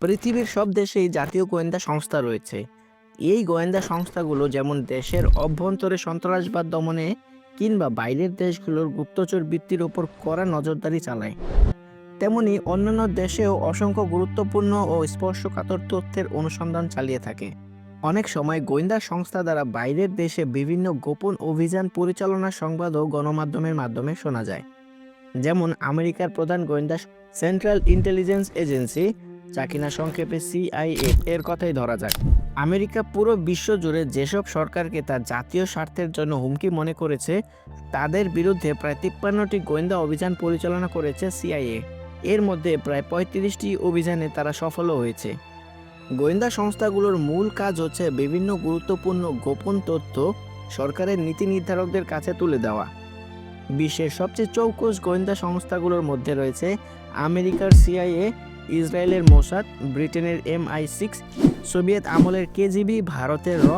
পৃথিবীর সব দেশেই জাতীয় গোয়েন্দা সংস্থা রয়েছে। এই গোয়েন্দা সংস্থাগুলো যেমন দেশের অভ্যন্তরে সন্ত্রাসবাদ দমনে কিংবা বাইরের দেশগুলোর গুপ্তচর বৃত্তির ওপর কড়া নজরদারি চালায়। তেমনি অন্যান্য দেশেও অসংখ্য গুরুত্বপূর্ণ ও স্পর্শকাতর তথ্যের অনুসন্ধান চালিয়ে থাকে। অনেক সময় গোয়েন্দা সংস্থা দ্বারা বাইরের দেশে বিভিন্ন গোপন অভিযান পরিচালনার সংবাদও গণমাধ্যমের মাধ্যমে শোনা যায়। যেমন আমেরিকার প্রধান গোয়েন্দা সেন্ট্রাল ইন্টেলিজেন্স এজেন্সি যা কিনা সংক্ষেপে সিআইএ এর কথাই ধরা যাক। আমেরিকা পুরো বিশ্ব জুড়ে যেসব সরকারকে তার জাতীয় স্বার্থের জন্য হুমকি মনে করেছে, তাদের বিরুদ্ধে প্রায় তিপ্পান্নটি গোয়েন্দা অভিযান পরিচালনা করেছে সিআইএ এর মধ্যে প্রায় পঁয়ত্রিশটি অভিযানে তারা সফলও হয়েছে। গোয়েন্দা সংস্থাগুলোর মূল কাজ হচ্ছে বিভিন্ন গুরুত্বপূর্ণ গোপন তথ্য সরকারের নীতি নির্ধারকদের কাছে তুলে দেওয়া। বিশ্বের সবচেয়ে চৌকস গোয়েন্দা সংস্থাগুলোর মধ্যে রয়েছে আমেরিকার সিআইএ ইসরায়েলের মোসাদ, ব্রিটেনের এমআই সিক্স সোভিয়েত আমলের কেজিবি, ভারতের র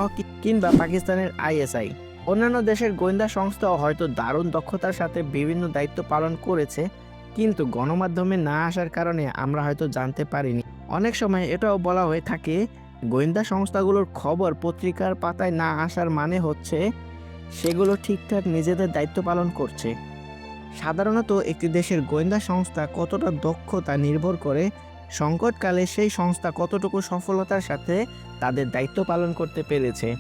কিংবা পাকিস্তানের আইএসআই। অন্যান্য দেশের গোয়েন্দা সংস্থাও হয়তো দারুণ দক্ষতার সাথে বিভিন্ন দায়িত্ব পালন করেছে, কিন্তু গণমাধ্যমে না আসার কারণে আমরা হয়তো জানতে পারিনি। অনেক সময় এটাও বলা হয়ে থাকে, গোয়েন্দা সংস্থাগুলোর খবর পত্রিকার পাতায় না আসার মানে হচ্ছে, সেগুলো ঠিকঠাক নিজেদের দায়িত্ব পালন করছে। সাধারণত একটি দেশের গোয়েন্দা সংস্থা কতটা দক্ষ তা নির্ভর করে, সংকটকালে সেই সংস্থা কতটুকু সফলতার সাথে তাদের দায়িত্ব পালন করতে পেরেছে।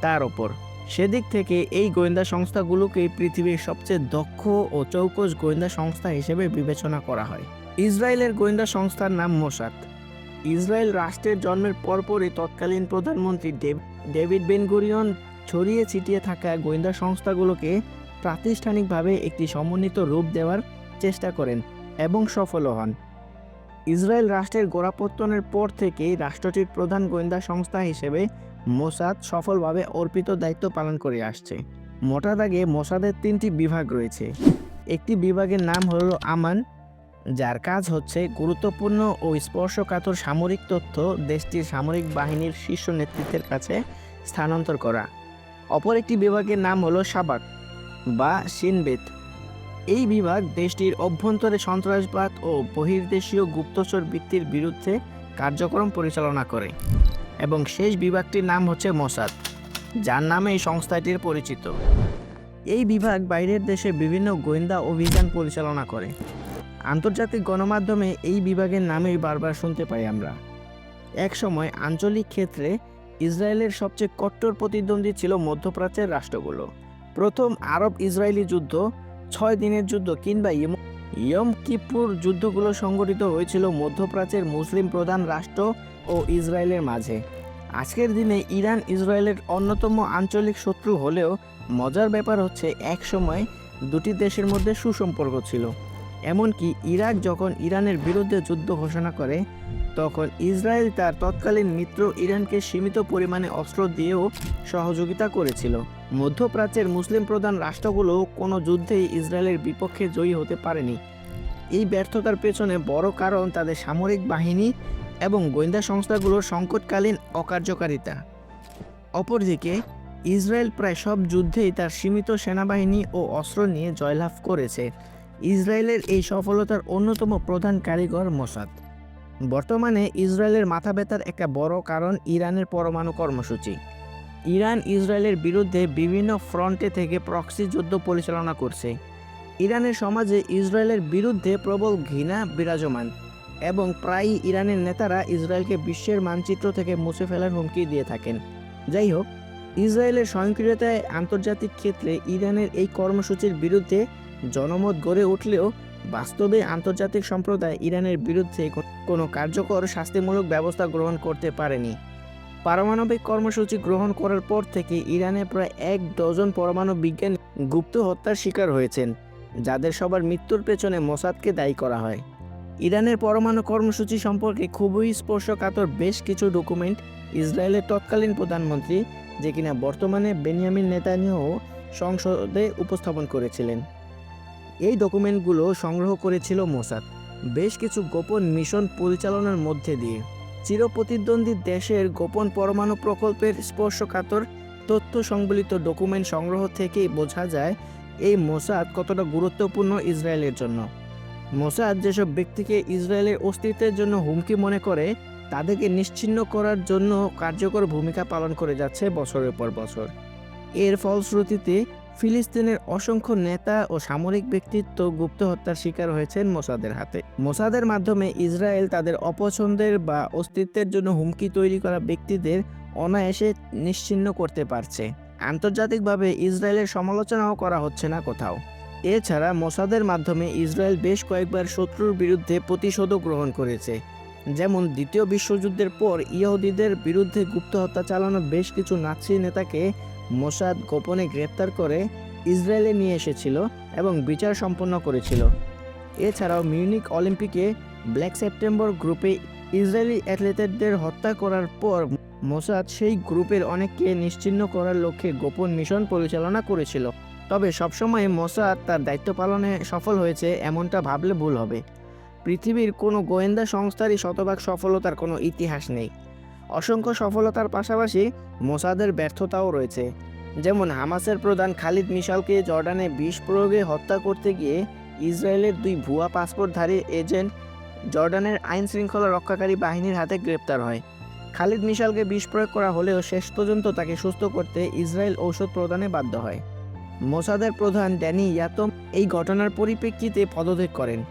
তার ওপর, সেদিক থেকে এই গোয়েন্দা সংস্থাগুলোকে পৃথিবীর সবচেয়ে দক্ষ ও চৌকস গোয়েন্দা সংস্থা হিসেবে বিবেচনা করা হয়। ইসরায়েলের গোয়েন্দা সংস্থার নাম মোসাদ। ইসরায়েল রাষ্ট্রের জন্মের পরপরই তৎকালীন প্রধানমন্ত্রী ডেভ- ডেভিড বেনগুরিয়ন ছড়িয়ে ছিটিয়ে থাকা গোয়েন্দা সংস্থাগুলোকে প্রাতিষ্ঠানিকভাবে একটি সমন্বিত রূপ দেওয়ার চেষ্টা করেন এবং সফলও হন। ইসরায়েল রাষ্ট্রের গোড়াপত্তনের পর থেকেই রাষ্ট্রটির প্রধান গোয়েন্দা সংস্থা হিসেবে মোসাদ সফলভাবে অর্পিত দায়িত্ব পালন করে আসছে। মোটা দাগে মোসাদের তিনটি বিভাগ রয়েছে। একটি বিভাগের নাম হল আমান, যার কাজ হচ্ছে গুরুত্বপূর্ণ ও স্পর্শকাতর সামরিক তথ্য দেশটির সামরিক বাহিনীর শীর্ষ নেতৃত্বের কাছে স্থানান্তর করা। অপর একটি বিভাগের নাম হলো সাবাক বা সিনবেত এই বিভাগ দেশটির অভ্যন্তরে সন্ত্রাসবাদ ও বহির্দেশীয় গুপ্তচর বৃত্তির বিরুদ্ধে কার্যক্রম পরিচালনা করে এবং শেষ বিভাগটির নাম হচ্ছে মোসাদ, যার নামে এই সংস্থাটির পরিচিত। এই বিভাগ বাইরের দেশে বিভিন্ন গোয়েন্দা অভিযান পরিচালনা করে। আন্তর্জাতিক গণমাধ্যমে এই বিভাগের নামেই বারবার শুনতে পাই আমরা। এক সময় আঞ্চলিক ক্ষেত্রে ইসরায়েলের সবচেয়ে কট্টর প্রতিদ্বন্দ্বী ছিল মধ্যপ্রাচ্যের রাষ্ট্রগুলো। প্রথম আরব ইসরায়েলি যুদ্ধ, ছয় দিনের যুদ্ধ কিংবা ইয়ম কিপুর যুদ্ধগুলো সংগঠিত হয়েছিল মধ্যপ্রাচ্যের মুসলিম প্রধান রাষ্ট্র ও ইসরায়েলের মাঝে। আজকের দিনে ইরান ইসরায়েলের অন্যতম আঞ্চলিক শত্রু হলেও মজার ব্যাপার হচ্ছে এক সময় দুটি দেশের মধ্যে সুসম্পর্ক ছিল। এমনকি ইরাক যখন ইরানের বিরুদ্ধে যুদ্ধ ঘোষণা করে তখন ইসরায়েল তার তৎকালীন মিত্র ইরানকে সীমিত পরিমাণে অস্ত্র দিয়েও সহযোগিতা করেছিল। মধ্যপ্রাচ্যের মুসলিম প্রধান রাষ্ট্রগুলো কোনো যুদ্ধেই ইসরায়েলের বিপক্ষে জয়ী হতে পারেনি। এই ব্যর্থতার পেছনে বড় কারণ তাদের সামরিক বাহিনী এবং গোয়েন্দা সংস্থাগুলোর সংকটকালীন অকার্যকারিতা। অপরদিকে, ইসরায়েল প্রায় সব যুদ্ধেই তার সীমিত সেনাবাহিনী ও অস্ত্র নিয়ে জয়লাভ করেছে। ইসরায়েলের এই সফলতার অন্যতম প্রধান কারিগর মোসাদ। বর্তমানে ইসরায়েলের মাথা ব্যথার একটা বড় কারণ ইরানের পরমাণু কর্মসূচি। ইরান ইসরায়েলের বিরুদ্ধে বিভিন্ন ফ্রন্টে থেকে প্রক্সি যুদ্ধ পরিচালনা করছে। ইরানের সমাজে ইসরায়েলের বিরুদ্ধে প্রবল ঘৃণা বিরাজমান এবং প্রায়ই ইরানের নেতারা ইসরায়েলকে বিশ্বের মানচিত্র থেকে মুছে ফেলার হুমকি দিয়ে থাকেন। যাই হোক, ইসরায়েলের স্বয়ংক্রিয়তায় আন্তর্জাতিক ক্ষেত্রে ইরানের এই কর্মসূচির বিরুদ্ধে জনমত গড়ে উঠলেও বাস্তবে আন্তর্জাতিক সম্প্রদায় ইরানের বিরুদ্ধে কোনো কার্যকর শাস্তিমূলক ব্যবস্থা গ্রহণ করতে পারেনি। পারমাণবিক কর্মসূচি গ্রহণ করার পর থেকে ইরানে প্রায় এক ডজন পরমাণু বিজ্ঞানী গুপ্ত হত্যার শিকার হয়েছেন, যাদের সবার মৃত্যুর পেছনে মোসাদকে দায়ী করা হয়। ইরানের পরমাণু কর্মসূচি সম্পর্কে খুবই স্পর্শকাতর বেশ কিছু ডকুমেন্ট ইসরায়েলের তৎকালীন প্রধানমন্ত্রী, যে কিনা বর্তমানে বেনিয়ামিন নেতানিয়াহু সংসদে উপস্থাপন করেছিলেন। এই ডকুমেন্টগুলো সংগ্রহ করেছিল মোসাদ। বেশ কিছু গোপন মিশন পরিচালনার মধ্যে দিয়ে। চিরপ্রতিদ্বন্দ্বী দেশের গোপন পরমাণু প্রকল্পের স্পর্শকাতর তথ্য সংবলিত ডকুমেন্ট সংগ্রহ থেকেই বোঝা যায়, এই মোসাদ কতটা গুরুত্বপূর্ণ ইসরায়েলের জন্য। মোসাদ যেসব ব্যক্তিকে ইসরায়েলের অস্তিত্বের জন্য হুমকি মনে করে, তাদেরকে নিশ্চিহ্ন করার জন্য কার্যকর ভূমিকা পালন করে যাচ্ছে বছরের পর বছর। এর ফলশ্রুতিতে ফিলিস্তিনের অসংখ্য নেতা ও সামরিক ব্যক্তিত্ব গুপ্ত হত্যার শিকার হয়েছেন মোসাদের হাতে। মোসাদের মাধ্যমে ইসরায়েল তাদের অপছন্দের বা অস্তিত্বের জন্য হুমকি তৈরি করা ব্যক্তিদের অনায়াসে নিশ্চিহ্ন করতে পারছে। আন্তর্জাতিকভাবে ইসরায়েলের সমালোচনাও করা হচ্ছে না কোথাও। এছাড়া মোসাদের মাধ্যমে ইসরায়েল বেশ কয়েকবার শত্রুর বিরুদ্ধে প্রতিশোধও গ্রহণ করেছে। যেমন দ্বিতীয় বিশ্বযুদ্ধের পর ইহুদিদের বিরুদ্ধে গুপ্ত হত্যা চালানো বেশ কিছু নাৎসি নেতাকে মোসাদ গোপনে গ্রেপ্তার করে ইসরায়েলে নিয়ে এসেছিল এবং বিচার সম্পন্ন করেছিল। এছাড়াও মিউনিক অলিম্পিকে ব্ল্যাক সেপ্টেম্বর গ্রুপে ইসরায়েলি অ্যাথলেটদের হত্যা করার পর মোসাদ সেই গ্রুপের অনেককে নিশ্চিহ্ন করার লক্ষ্যে গোপন মিশন পরিচালনা করেছিল। তবে সবসময় মোসাদ তার দায়িত্ব পালনে সফল হয়েছে এমনটা ভাবলে ভুল হবে। পৃথিবীর কোনো গোয়েন্দা সংস্থারই শতভাগ সফলতার কোনো ইতিহাস নেই। অসংখ্য সফলতার পাশাপাশি মোসাদের ব্যর্থতাও রয়েছে। যেমন হামাসের প্রধান খালিদ মিশালকে জর্ডানে বিষ প্রয়োগে হত্যা করতে গিয়ে ইসরায়েলের দুই ভুয়া পাসপোর্টধারী এজেন্ট জর্ডানের আইন শৃঙ্খলা রক্ষাকারী বাহিনীর হাতে গ্রেপ্তার হয়। খালিদ মিশালকে বিষ প্রয়োগ করা হলেও শেষ পর্যন্ত তাকে সুস্থ করতে ইসরায়েল ঔষধ প্রদানে বাধ্য হয়। মোসাদের প্রধান ড্যানি ইয়াতম এই ঘটনার পরিপ্রেক্ষিতে পদত্যাগ করেন।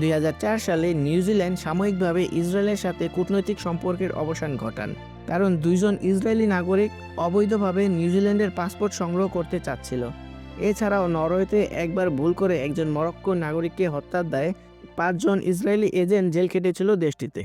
দুই হাজার চার সালে নিউজিল্যান্ড সাময়িকভাবে ইসরায়েলের সাথে কূটনৈতিক সম্পর্কের অবসান ঘটান, কারণ দুইজন ইসরায়েলি নাগরিক অবৈধভাবে নিউজিল্যান্ডের পাসপোর্ট সংগ্রহ করতে চাচ্ছিল। এছাড়াও নরওয়েতে একবার ভুল করে একজন মরক্কো নাগরিককে হত্যার দায়ে পাঁচজন ইসরায়েলি এজেন্ট জেল খেটেছিল দেশটিতে।